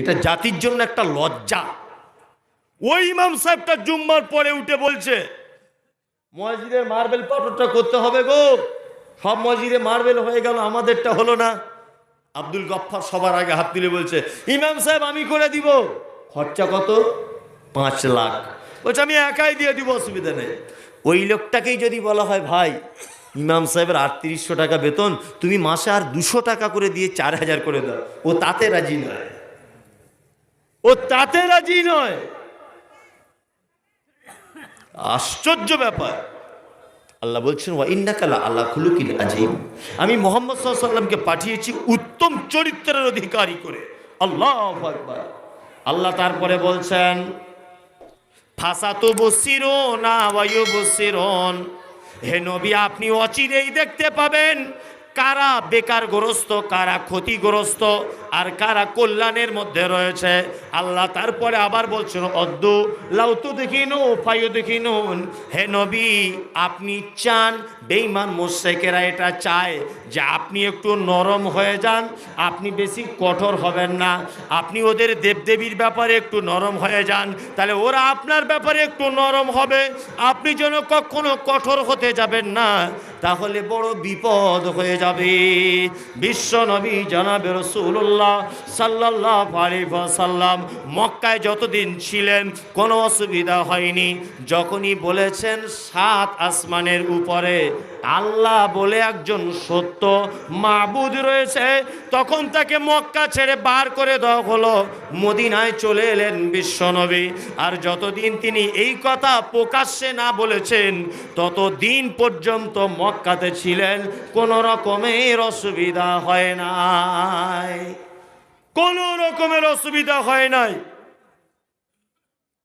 এটা জাতির জন্য একটা লজ্জা। ওই ইমাম সাহেবটা জুম্মার পরে উঠে বলছে মসজিদের মার্বেল পাথরটা করতে হবে গো। সব মসজিদে মার্বেল হয়ে গেল আমাদেরটা হলো না। আব্দুল গফফার সবার আগে হাত তুলে বলছে ইমাম সাহেব আমি করে দিব। খরচা কত? পাঁচ লাখ। বলছে আমি একাই দিয়ে দিব অসুবিধা নেই। ওই লোকটাকেই যদি বলা হয় ভাই ইমাম সাহেবের আটত্রিশশো টাকা বেতন তুমি মাসে আর দুশো টাকা করে দিয়ে চার হাজার করে দাও। ও তাতে রাজি নয়। ও তাতে রাজি নয়। আশ্চর্য ব্যাপার। আল্লাহ বলছেন, ওয়া ইন্নাকালা আল্লাহ খুলুকিল আজিম আমি মোহাম্মদ সাল্লামকে পাঠিয়েছি উত্তম চরিত্রের অধিকারী করে। আল্লাহ আল্লাহ তারপরে বলছেন ফাঁসা তো বসিরো না বায়ু বসিরন হে নবী, আপনি অচিরেই দেখতে পাবেন কারা বেকারগ্রস্ত কারা ক্ষতিগ্রস্ত, আর কারা কল্যাণের মধ্যে রয়েছে? আল্লাহ তারপরে আবার বলছেন অদ্দ লাউতু দেখিনু ফাইও দেখিনুন। হে নবী, আপনি চান বেইমান মোশেকেরা এটা চায় যে আপনি একটু নরম হয়ে যান, আপনি বেশি কঠোর হবেন না। আপনি ওদের দেবদেবীর ব্যাপারে একটু নরম হয়ে যান, তাহলে ওরা আপনার ব্যাপারে একটু নরম হবে। আপনি যেন কখনো কঠোর হতে যাবেন না, তাহলে বড় বিপদ হয়ে যাবে। বিশ্ব নবী জানাবে রসুল্লাহ সাল্লাহ সাল্লাম মক্কায় যতদিন ছিলেন কোনো অসুবিধা হয়নি। যখনই বলেছেন সাত আসমানের উপরে আল্লাহ বলে একজন সত্য মাবুদ রয়েছে, তখন তাকে মক্কা ছেড়ে বার করে দেওয়া হলো। মদিনায় চলে এলেন বিশ্বনবী। আর যতদিন তিনি এই কথা প্রকাশ্যে না বলেছেন, ততদিন পর্যন্ত মক্কাতে ছিলেন, কোনো রকমের অসুবিধা হয় নাই। কোনো রকমের অসুবিধা হয় নাই।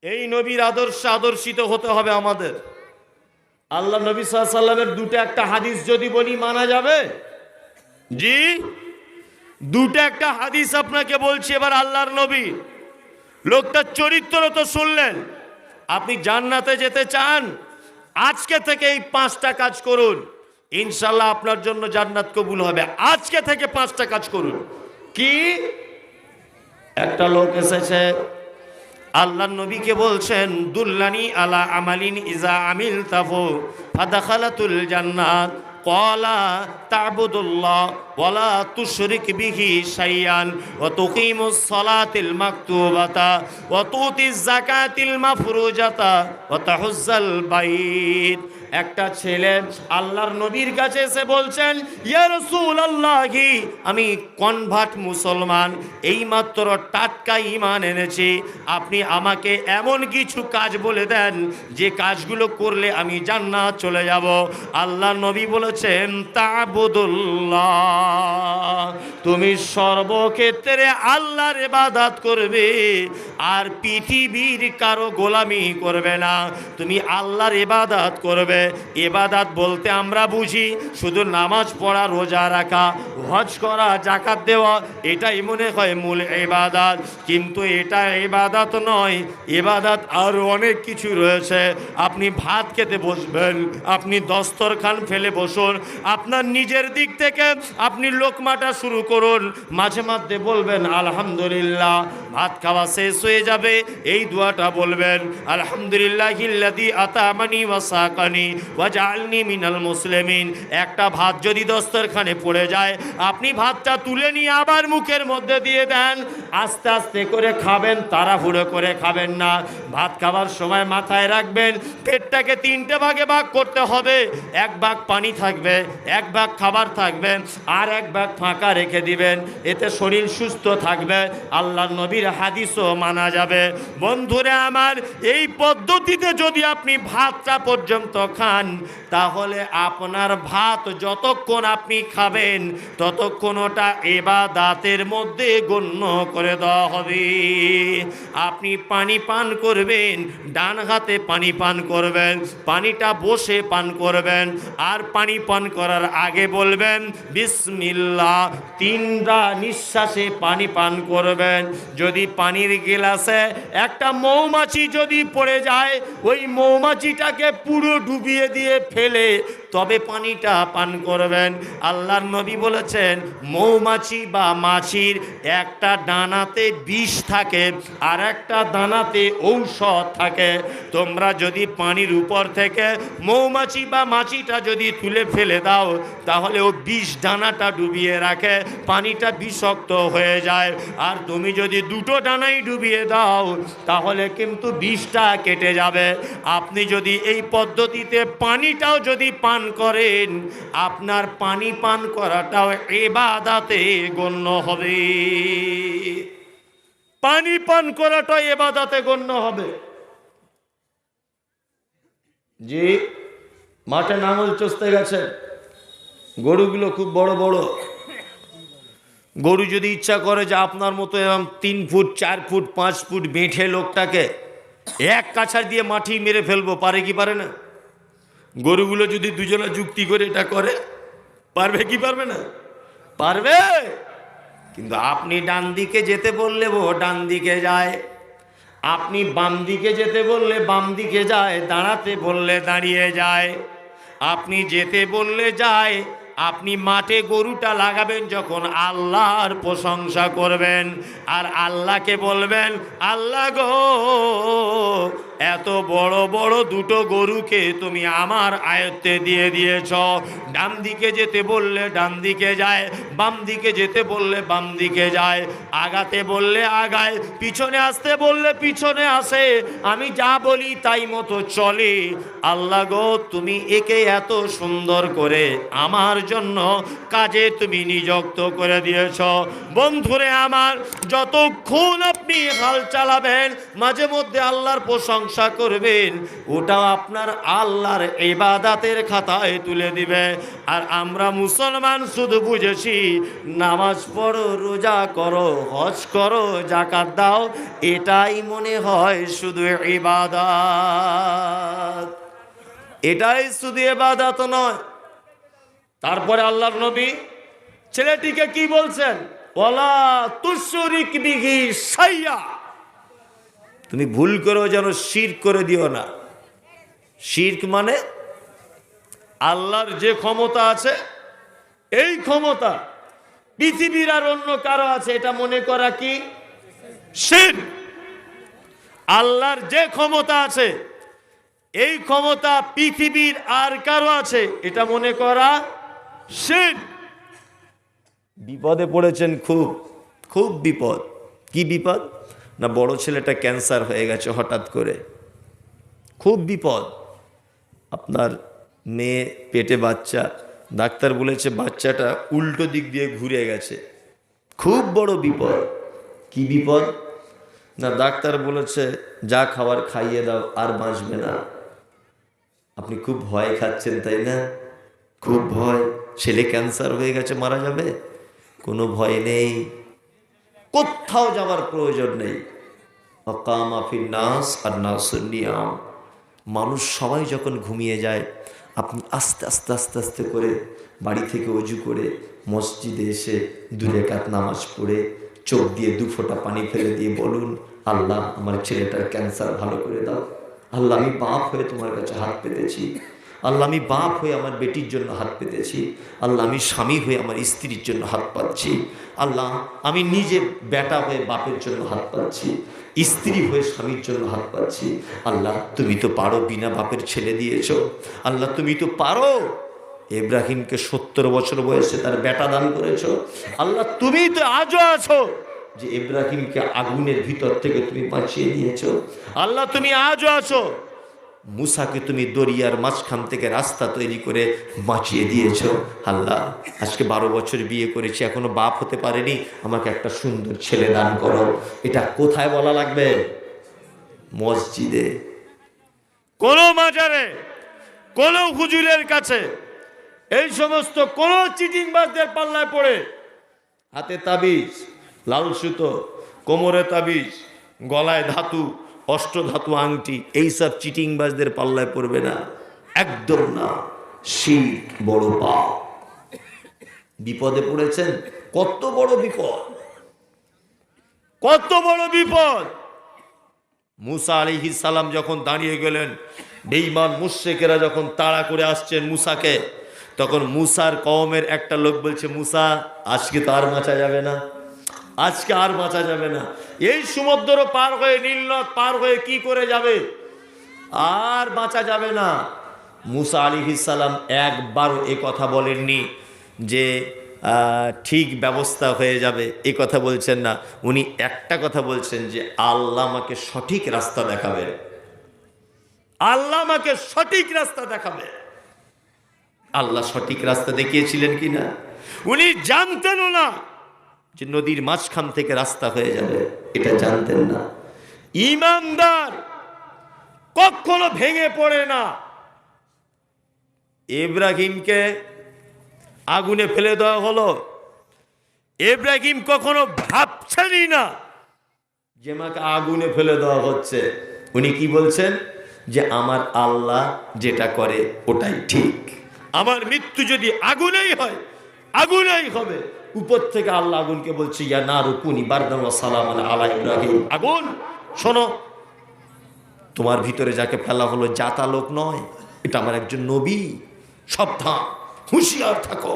এই নবীর আদর্শ আদর্শিত হতে হবে আমাদের। আল্লাহ নবী সাল্লামের দুটো একটা হাদিস যদি বলি মানা যাবে? জি। দুটো একটা হাদিস আপনাকে বলছি এবার আল্লাহর নবী। লোকটার চরিত্র তো শুনলেন। আপনি জান্নাতে যেতে চান আজকে থেকে এই পাঁচটা কাজ করুন। ইনশাল্লাহ আপনার জন্য জান্নাত কবুল হবে। আজকে থেকে পাঁচটা কাজ করুন। কি? একটা লোক এসেছে আল্লাহ নবীকে বলছেন, দুল্লানি আলা আমালিন ইজা আমিল তাফু ফাদাখালাতুল জান্নাত। কলা তাবুদুল্লাহ ওয়ালা তুশরিক বিহি শাইয়ান ওয়া তুকিমুস সালাতিল মাকতুবাতা ওয়া তুতিজ যাকাতিল মাফরুজাতা ওয়া তাহুজ্জাল বাইত। একটা ছেলে আল্লাহর নবীর কাছে এসে বলছেন, ইয়া রাসূলুল্লাহি, আমি কনভার্ট মুসলমান, এইমাত্র টাটকা ঈমান এনেছি। আপনি আমাকে এমন কিছু কাজ বলে দেন, যে কাজগুলো করলে আমি জান্নাত চলে যাব। আল্লাহ নবী বলেছেন, তাবুদুল্লাহ, তুমি সর্বক্ষেত্রে আল্লাহর ইবাদত করবে, আর পৃথিবীর কারও গোলামি করবে না। তুমি আল্লাহর ইবাদত করবে ইবাদত বলতে আমরা বুঝি, শুধু নামাজ পড়া, রোজা রাখা, হজ করা জাকাত দেওয়া, এটাই মনে হয় মূল এবাদাত কিন্তু এটা এবাদাত নয় এবাদাত আরও অনেক কিছু রয়েছে। আপনি ভাত খেতে বসবেন, আপনি দস্তরখান ফেলে বসুন, আপনার নিজের দিক থেকে আপনি লোকমাটা শুরু করুন, মাঝে মধ্যে বলবেন, আলহামদুলিল্লাহ। ভাত খাওয়া শেষ হয়ে যাবে, এই দোয়াটা বলবেন আলহামদুলিল্লাহ মিনাল মুসলিমিন। একটা ভাত যদি দস্তরখানে পড়ে যায়, আপনি ভাতটা তুলে নিয়ে আবার মুখের মধ্যে দিয়ে দেন, আস্তে আস্তে করে খাবেন, তাড়াহুড়ো করে খাবেন না। ভাত খাওয়ার সময় মাথায় রাখবেন, পেটটাকে তিনটে ভাগে ভাগ করতে হবে, এক ভাগ পানি থাকবে, এক ভাগ খাবার থাকবে, আর এক ভাগ ফাঁকা রেখে দিবেন, এতে শরীর সুস্থ থাকবে আল্লাহ নবীর হাদিসও মানা যাবে। বন্ধুরে আমার, এই পদ্ধতিতে যদি আপনি ভাতটা পর্যন্ত খান, তাহলে আপনার ভাত যতক্ষণ আপনি খাবেন ততক্ষণ ওটা এবার দাঁতের মধ্যে গণ্য করে দেওয়া হবে। আপনি পানি পান করবেন, ডান হাতে পানি পান করবেন, পানিটা বসে পান করবেন, আর পানি পান করার আগে বলবেন, বিসমিল্লাহ, তিনটা নিঃশ্বাসে পানি পান করবেন। যদি পানির গেলাসে একটা মৌমাছি যদি পড়ে যায় ওই মৌমাছিটাকে পুরো ডুবিয়ে দিয়ে ফেলে। তবে পানিটা পান করবেন। আল্লাহর নবী বলেছেন, মৌমাছি বা মাছির একটা ডানাতে বিষ থাকে, আর একটা দানাতে ঔষধ থাকে। তোমরা যদি পানির উপর থেকে মৌমাছি বা মাছিটা যদি তুলে ফেলে দাও, তাহলে ও বিষ ডানাটা ডুবিয়ে রাখে, পানিটা বিষাক্ত হয়ে যায়। আর তুমি যদি দুটো ডানাই ডুবিয়ে দাও, তাহলে কিন্তু বিষটা কেটে যাবে। আপনি যদি এই পদ্ধতিতে পানিটাও যদি পান করেন, আপনার পানি পান করাটাও এবাদাতে গণ্য হবে। পানি পান করাটাও এবাদাতে গণ্য হবে। জি, মাঠে নাঙল চষতে গেছে গরুগুলো খুব বড় বড়। গরু যদি ইচ্ছা করে যে আপনার মতো এরকম তিন ফুট, চার ফুট, পাঁচ ফুট বেঁঠে লোকটাকে এক কাছার দিয়ে মাটি মেরে ফেলব, পারে কি পারে না? গরুগুলো যদি দুজনে যুক্তি করে এটা করে, পারবে কি পারবে না? পারবে। কিন্তু আপনি ডান দিকে যেতে বললে ও ডান দিকে যায়। আপনি বাম দিকে যেতে বললে বাম দিকে যায়, দাঁড়াতে বললে দাঁড়িয়ে যায়। আপনি যেতে বললে যায়, আপনি মাঠে গরুটা লাগাবেন যখন আল্লাহর প্রশংসা করবেন। আর আল্লাহকে বলবেন, আল্লাহ গো এত বড় বড় দুটো গরুকে তুমি আমার আয়ত্তে দিয়ে দিয়েছ। ডান দিকে যেতে বললে ডান দিকে যায়, বাম দিকে যেতে বললে বাম দিকে যায়। আগাতে বললে আগায়, পিছনে আসতে বললে পিছনে আসে। আমি যা বলি তাই মতো চলে। আল্লাহ গো, তুমি একে এত সুন্দর করে আমার জন্য কাজে তুমি নিযুক্ত করে দিয়েছ। বন্ধুরে আমার, যতক্ষণ আপনি হাল চালাবেন, মাঝে মধ্যে আল্লাহর প্রশংসা করবেন ওটা আপনার আল্লাহর এবাদাতের খাতায় তুলে দিবে। আর আমরা মুসলমান শুধু বুঝেছি, নামাজ পড়ো, রোজা করো, হজ করো জাকাত দাও, এটাই মনে হয় শুধু ইবাদাত। এটাই শুধু এবাদাত নয়। তারপরে আল্লাহর নবী ছেলেটিকে কি বলছেন? ওলা তুশরিক বিহি সাইয়া তুমি ভুল করেও যেন শির করে দিও না। শির্ক মানে আল্লাহর যে ক্ষমতা আছে, এই ক্ষমতা পৃথিবীর আর অন্য কারও আছে, এটা মনে করা কি? শির। আল্লাহর যে ক্ষমতা আছে, এই ক্ষমতা পৃথিবীর আর কারও আছে, এটা মনে করা শির। বিপদে পড়েছেন খুব খুব বিপদ। কি বিপদ? না বড় ছেলেটা ক্যান্সার হয়ে গেছে হঠাৎ করে? খুব বিপদ। আপনার মেয়ে পেটে বাচ্চা, ডাক্তার বলেছে বাচ্চাটা উল্টো দিক দিয়ে ঘুরে গেছে। খুব বড় বিপদ। কি বিপদ? না, ডাক্তার বলেছে, যা খাবার খাইয়ে দাও, আর বাঁচবে না। আপনি খুব ভয় খাচ্ছেন, তাই না? খুব ভয়। ছেলে ক্যান্সার হয়ে গেছে, মারা যাবে? কোনো ভয় নেই। কোথাও যাওয়ার প্রয়োজন নেই। নাস আর নাসনিয়াম মানুষ সবাই যখন ঘুমিয়ে যায়, আপনি আস্তে আস্তে আস্তে আস্তে করে বাড়ি থেকে অজু করে মসজিদে এসে দূরে কাত নামাজ পড়ে চোখ দিয়ে দু ফোঁটা পানি ফেলে দিয়ে বলুন, আল্লাহ, আমার ছেলেটার ক্যান্সার ভালো করে দাও। আল্লাহ, আমি বাপ হয়ে তোমার কাছে হাত পেতেছি। আল্লাহ, আমি বাপ হয়ে আমার বেটির জন্য হাত পেতেছি। আল্লাহ, আমি স্বামী হয়ে আমার স্ত্রীর জন্য হাত পাচ্ছি। আল্লাহ, আমি নিজে বেটা হয়ে বাপের জন্য হাত পাচ্ছি, স্ত্রী হয়ে স্বামীর জন্য হাত পাচ্ছি। আল্লাহ, তুমি তো পারো বিনা বাপের ছেলে দিয়েছ। আল্লাহ, তুমি তো পারো ইব্রাহিমকে সত্তর বছর বয়সে তার বেটা দান করেছ। আল্লাহ, তুমি তো আজও আছো যে ইব্রাহিমকে আগুনের ভিতর থেকে তুমি বাঁচিয়ে দিয়েছ আল্লাহ, তুমি আজও আছো মুসাকে তুমি দরিয়ার মাঝখান থেকে রাস্তা তৈরি করে বাঁচিয়ে দিয়েছ। আল্লাহ, আজকে বারো বছর বিয়ে করেছি, এখনও বাপ হতে পারেনি। আমাকে একটা সুন্দর ছেলে দান করো। এটা কোথায় বলা লাগবে? মসজিদে। কোন মাজারে, কোন হুজুরের কাছে এই সমস্ত কোন চিটিংবাজদের পাল্লায় পড়ে হাতে তাবিজ, লাল সুতো, কোমরে তাবিজ, গলায় ধাতু অষ্টধাতু আংটি, এইসব চিটিংবাজদের পাল্লায় পড়বে না। একদম না। শীত বড় পা বিপদে পড়েছেন? কত বড় বিপদ? কত বড় বিপদ? মুসা আলিহি সালাম যখন দাঁড়িয়ে গেলেন, বেঈমান মুশ্রেকেরা যখন তাড়া করে আসছেন মুসাকে, তখন মুসার কওমের একটা লোক বলছে, মুসা, আজকে তো আর বাঁচা যাবে না। আজকে আর বাঁচা যাবে না। এই সমুদ্র পার হয়ে নীলনদ পার হয়ে কি করে যাবে? আর বাঁচা যাবে না। মুসা আলী সালাম একবারও এ কথা বলেননি যে ঠিক ব্যবস্থা হয়ে যাবে। এ কথা বলছেন না। উনি একটা কথা বলছেন যে, আল্লাহ আমাকে সঠিক রাস্তা দেখাবেন। আল্লাহ আমাকে সঠিক রাস্তা দেখাবে। আল্লাহ সঠিক রাস্তা দেখিয়েছিলেন কি না? উনি জানতেনও না। যে নদীর মাঝখান থেকে রাস্তা হয়ে যাবে, এটা জানতেন না। ইমানদার কখনো ভেঙে পড়ে না। ইব্রাহিমকে আগুনে ফেলে দেওয়া হলো। ইব্রাহিম কখনো ভাবছেনই না যে মাকে আগুনে ফেলে দেওয়া হচ্ছে। উনি কি বলছেন? যে আমার আল্লাহ যেটা করে, ওটাই ঠিক। আমার মৃত্যু যদি আগুনেই হয় আগুনেই হবে। উপর থেকে আল্লাহ আগুনকে বলছে ইয়া না রুকুনি বারদাম সালাম আলা ইব্রাহিম। আগুন! শোনো তোমার ভিতরে যাকে ফেলা হলো জাতা লোক নয় এটা আমার একজন নবী। সাবধান হুঁশিয়ার থাকো।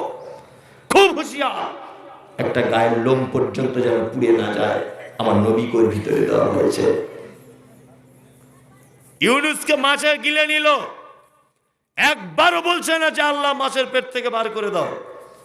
খুব হুঁশিয়ার। একটা গায়ের লোম পর্যন্ত যেন পুড়ে না যায় আমার নবীকোর ভিতরে দেওয়া হয়েছে। ইউনুসকে মাছে গিলে নিল। একবারও বলছে না যে আল্লাহ মাছের পেট থেকে বার করে দাও।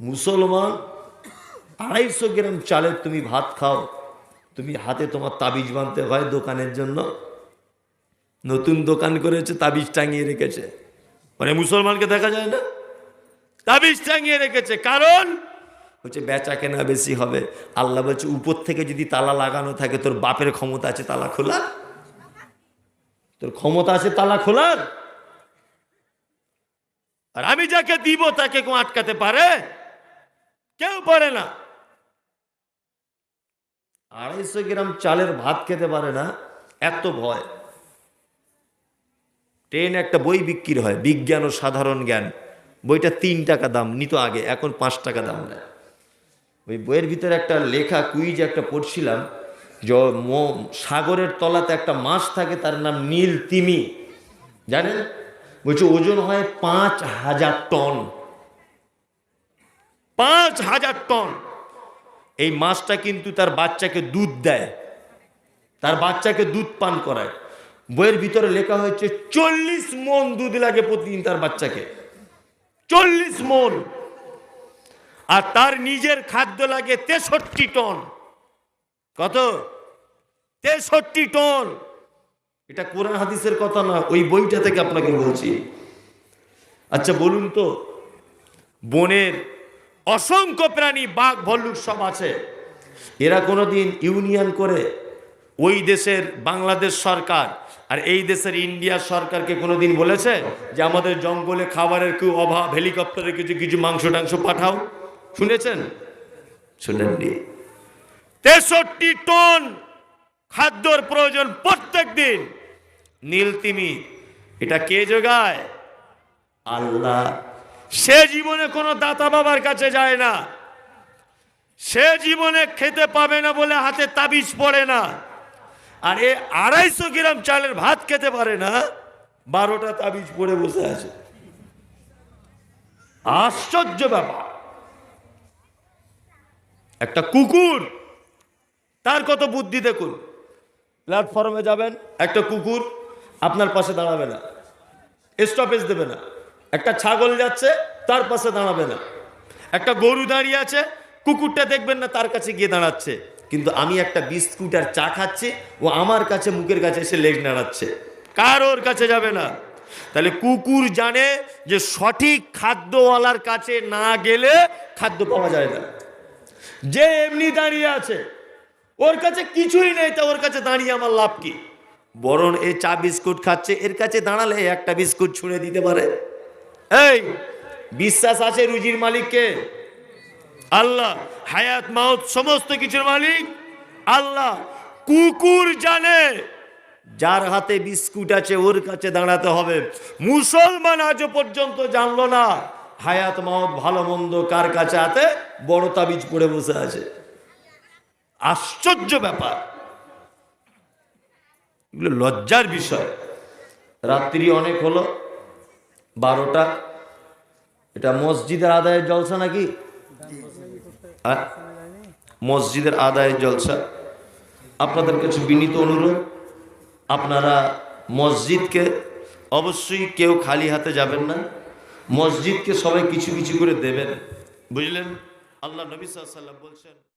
মুসলমান, আড়াইশো গ্রাম চালের তুমি ভাত খাও, তুমি হাতে তোমার তাবিজ বাঁধতে হয় দোকানের জন্য। নতুন দোকান করেছে, তাবিজ টাঙিয়ে রেখেছে। মানে মুসলমানকে দেখা যায় না? তাবিজ টাঙিয়ে রেখেছে, কারণ হচ্ছে বেচা কেনা বেশি হবে। আল্লাহ বলছে, উপর থেকে যদি তালা লাগানো থাকে, তোর বাপের ক্ষমতা আছে, তালা খোলা তোর ক্ষমতা আছে, তালা খোলার? আর আমি যাকে দিব, তাকে কেউ আটকাতে পারে? কেউ পারে না। আড়াইশো গ্রাম চালের ভাত খেতে পারে না, এত ভয়। ট্রেন একটা বই বিক্রি হয়, বিজ্ঞান ও সাধারণ জ্ঞান। বইটা তিন টাকা দাম, নিত আগে, এখন পাঁচ টাকা দাম নেয়। ওই বইয়ের ভিতরে একটা লেখা, কুইজ একটা পড়ছিলাম যে সাগরের তলাতে একটা মাছ থাকে, তার নাম নীল তিমি। জানেন? বলছে ওজন হয় পাঁচ হাজার টন। পাঁচ হাজার টন। এই মাছটা কিন্তু তার বাচ্চাকে দুধ দেয়। তার বাচ্চাকে দুধ পান করায়। বইয়ের ভিতরে লেখা হয়েছে, চল্লিশ মন দুধ লাগে প্রতিদিন তার বাচ্চাকে। চল্লিশ মন। আর তার নিজের খাদ্য লাগে তেষট্টি টন। কত? তেষট্টি টন। এটা কোরআন হাদিসের কথা না, ওই বইটা থেকে আপনাকে বলছি। আচ্ছা বলুন তো, বনের অসংখ্য প্রাণী, বাঘ, ভল্লুক সব আছে। এরা কোনোদিন ইউনিয়ন করে ওই দেশের বাংলাদেশ সরকার আর এই দেশের ইন্ডিয়া সরকারকে কোনোদিন বলেছে যে আমাদের জঙ্গলে খাবারের কেউ অভাব হেলিকপ্টারে কিছু কিছু মাংস, টাংস পাঠাও? শুনেছেন? শুনেননি। তেষট্টি টন খাদ্যর প্রয়োজন প্রত্যেক দিন নীলতিমি, এটা কে যোগায় আল্লাহ সে জীবনে কোনো দাতা বাবার কাছে যায় না। সে জীবনে খেতে পাবে না বলে হাতে তাবিজ পড়ে না। আর এ আড়াইশো গ্রাম চালের ভাত খেতে পারে না, বারোটা তাবিজ পড়ে বসে আছে। আশ্চর্য ব্যাপার। একটা কুকুর, তার কত বুদ্ধি দেখুন। প্ল্যাটফর্মে যাবেন, একটা কুকুর আপনার পাশে দাঁড়াবে না। স্টপেজ দেবে না। একটা ছাগল যাচ্ছে, তার পাশে দাঁড়াবে না। একটা গরু দাঁড়িয়ে আছে, কুকুরটা দেখবেন না তার কাছে গিয়ে দাঁড়াচ্ছে। কিন্তু আমি একটা বিস্কুট আর চা খাচ্ছি, ও আমার কাছে মুখের কাছে এসে লেগ নাড়াচ্ছে। কার ওর কাছে যাবে না? তাহলে কুকুর জানে যে সঠিক খাদ্যওয়ালার কাছে না গেলে খাদ্য পাওয়া যায় না। যে এমনি দাঁড়িয়ে আছে, ওর কাছে কিছুই নেই, তা ওর কাছে দাঁড়িয়ে আমার লাভ কি? বরং এ চা বিস্কুট খাচ্ছে, এর কাছে দাঁড়ালে একটা বিস্কুট ছুঁড়ে দিতে পারে। এই, বিশ্বাস আছে রুজির মালিককে? আল্লাহ, হায়াত, মাউত, সমস্ত কিছুর মালিক? আল্লাহ, কুকুর জানে। যার হাতে বিস্কুট আছে, ওর কাছে দাঁড়াতে হবে। মুসলমান আজও পর্যন্ত জানলো না, হায়াত, মাউত, ভালো, মন্দ, কার কাছে হাতে বড় তাবিজ পড়ে বসে আছে। আশ্চর্য ব্যাপার। লজ্জার বিষয়। রাত্রি অনেক হলো বারোটা। এটা মসজিদের আদায়ের জলসা নাকি? হ্যাঁ? মসজিদের আদায়ের জলসা। আপনাদের কাছে বিনীত অনুরোধ, আপনারা মসজিদকে অবশ্যই কেউ খালি হাতে যাবেন না। মসজিদকে সবাই কিছু কিছু করে দেবেন। বুঝলেন? আল্লাহ নবী সাল্লাম বলছেন